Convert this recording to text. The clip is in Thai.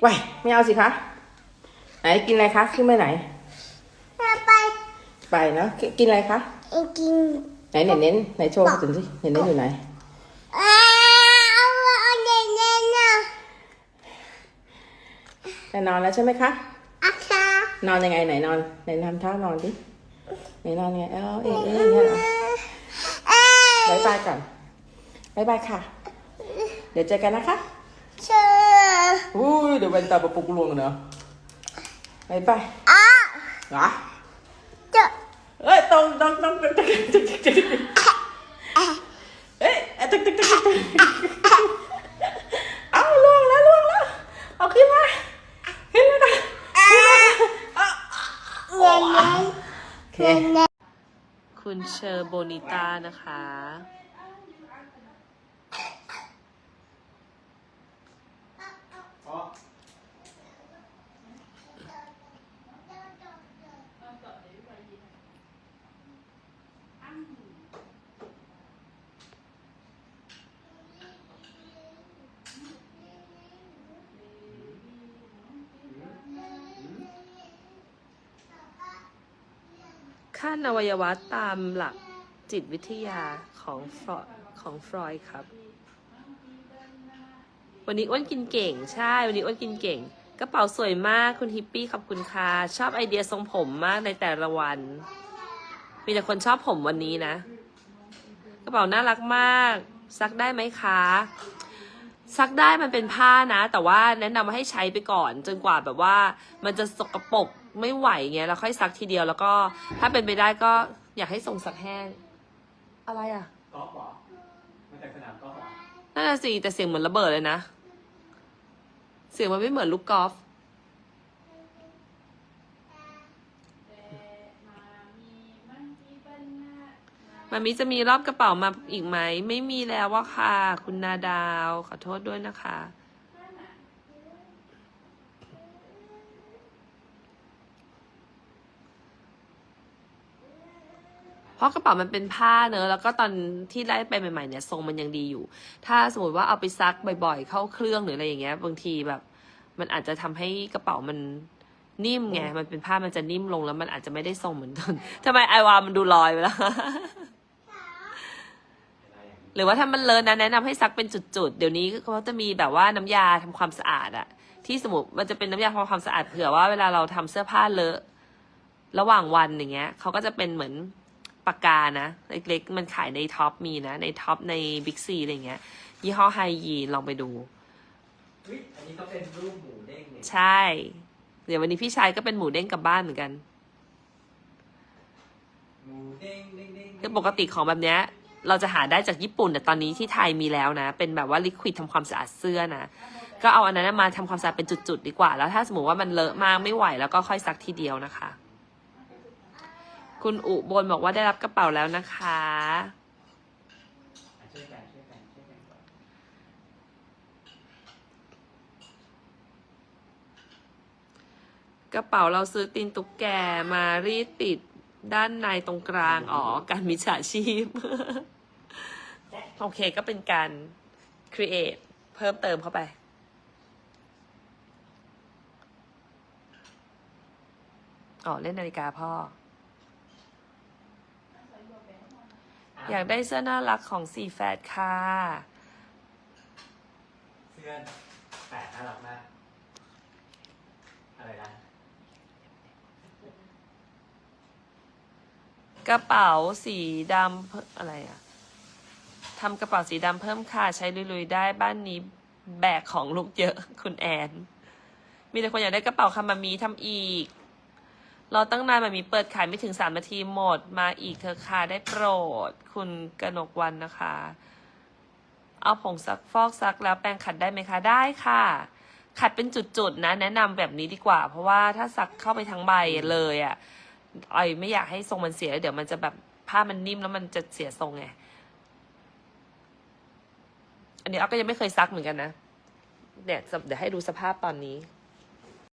ไว้ไม่เอาสิคะ ไหนกินอะไรคะขึ้นไปไหน ไปไปเนาะกิกินอะไรคะกินไหนเน้นเน้นไหนโชว์ถึงสิเน้นเน้นอยู่ไหนอ้าวเอาเด่นเด่นนะจะนอนแล้วใช่ไหมคะอาคานอนยังไงไหนนอนไหนทำท่านอนดิไหนนอนไงเออเอ๊ะเอ๊ะอย่างเงี้ยเหรอเอ้ยบายบายก่อนบายบายค่ะ เดี๋ยวเจอกันนะคะเชื่อ อู้เดี๋ยวแว่นตาปะปุกลวงนะไปไปอ้าหรอเจอเอ้ยต้องต้องต้องเป็นตึกตึกตึกตึกเอ้ยตึกตึกตึกตึกเอาลวงแล้วลวงแล้วเอาขึ้นมาขึ้นมาโอเคคุณเชอร์โบนิต้านะคะ ขั้นอวัยวะตามหลักจิตวิทยาของฟรอยของฟรอยครับ วันนี้อ้วนกินเก่ง ใช่ วันนี้อ้วนกินเก่ง กระเป๋าสวยมากคุณฮิปปี้ขอบคุณค่ะ ชอบไอเดียทรงผมมากในแต่ละวัน มีแต่คนชอบผมวันนี้นะ กระเป๋าน่ารักมาก ซักได้ไหมคะ ซักได้มันเป็นผ้านะ แต่ว่าแนะนำว่าให้ใช้ไปก่อน จนกว่าแบบว่า มันจะสกปรกไม่ไหวเงี้ยแล้วค่อยซักทีเดียวแล้วก็ ถ้าเป็นไปได้ก็อยากให้ส่งซักแห้ง อะไรอะกอล์ฟเหรอมาจากสนามกอล์ฟเหรอ นั่นน่ะสิแต่เสียงเหมือนระเบิดเลยนะ เสียงมันไม่เหมือนลูกกอล์ฟ มามีจะมีรอบกระเป๋ามาอีกไหม ไม่มีแล้วว่าค่ะ คุณนาดาว ขอโทษด้วยนะคะ เพราะกระเป๋ามันเป็นผ้าเนอะ แล้วก็ตอนที่ได้ไปใหม่ๆเนี่ยทรงมันยังดีอยู่ ถ้าสมมติว่าเอาไปซักบ่อยๆ เข้าเครื่องหรืออะไรอย่างเงี้ย บางทีแบบ มันอาจจะทำให้กระเป๋ามันนิ่มไง มันเป็นผ้ามันจะนิ่มลงแล้วมันอาจจะไม่ได้ทรงเหมือนตอนทำไมไอวามันดูลอยไปแล้ว รือว่าถ้ามันเลอะนะแนะนำให้ซักเป็นจุดๆ เดี๋ยวนี้เขาจะมีแบบว่าน้ำยาทำความสะอาดอะที่สมมติมันจะเป็นน้ำยาทำความสะอาดเผื่อว่าเวลาเราทำเสื้อผ้าเลอะ ระหว่างวันอย่างเงี้ยเขาก็จะเป็นเหมือนปากกานะ เล็กๆ มันขายในท็อปมีนะ ในท็อปในบิ๊กซีอะไรเงี้ยยี่ห้อไฮยีนลองไปดูเฮ้ยอันนี้ก็เป็นรูปหมูเด้งเนี่ยใช่ เดี๋ยววันนี้พี่ชายก็เป็นหมูเด้งกลับบ้านเหมือนกันหมูเด้งเด้งเด้งคือปกติของแบบเนี้ย เราจะหาได้จากญี่ปุ่น แต่ตอนนี้ที่ไทยมีแล้วนะ เป็นแบบว่าลิควิดทำความสะอาดเสื้อนะ ก็เอาอันนั้นมาทำความสะอาดเป็นจุดๆดีกว่า แล้วถ้าสมมติว่ามันเลอะมากไม่ไหวแล้วก็ค่อยซักทีเดียวนะคะ คุณอุบลบอกว่าได้รับกระเป๋าแล้วนะคะอะช่วยกันช่วยกันช่วยกันก่อนกระเป๋าเราซื้อตีนตุ๊กแกมารีดติด ด้านในตรงกลาง อ๋อ การมิจฉาชีพ โอเคก็เป็นการ create เพิ่มเติมเข้าไปอ๋อเล่นนาฬิกาพ่อ อยากได้เสื้อน่ารักของสีแฟดค่ะ เสื้อแปดน่ารักมาก อะไรนะ กระเป๋าสีดำอะไรอะทำกระเป๋าสีดำเพิ่มค่ะ ใช้ลุยๆได้บ้านนี้แบกของลูกเยอะคุณแอน มีแต่คนอยากได้กระเป๋าคามามีทำอีก รอตั้งนานมามีเปิดขายไม่ถึงสามนาทีหมด มาอีกเธอค่ะได้โปรด คุณกนกวันนะคะ เอาผงซักฟอกซักแล้วแปรงขัดได้ไหมคะ ได้ค่ะ ขัดเป็นจุดๆนะ แนะนำแบบนี้ดีกว่า เพราะว่าถ้าซักเข้าไปทั้งใบเลยอะ่ะ ไอยไม่อยากให้ทรงมันเสีย เดี๋ยวมันจะแบบผ้ามันนิ่มแล้วมันจะเสียทรงไง อันนี้อ้อก็ยังไม่เคยซักเหมือนกันนะเนี่ยเดี๋ยวให้ดูสภาพตอนนี้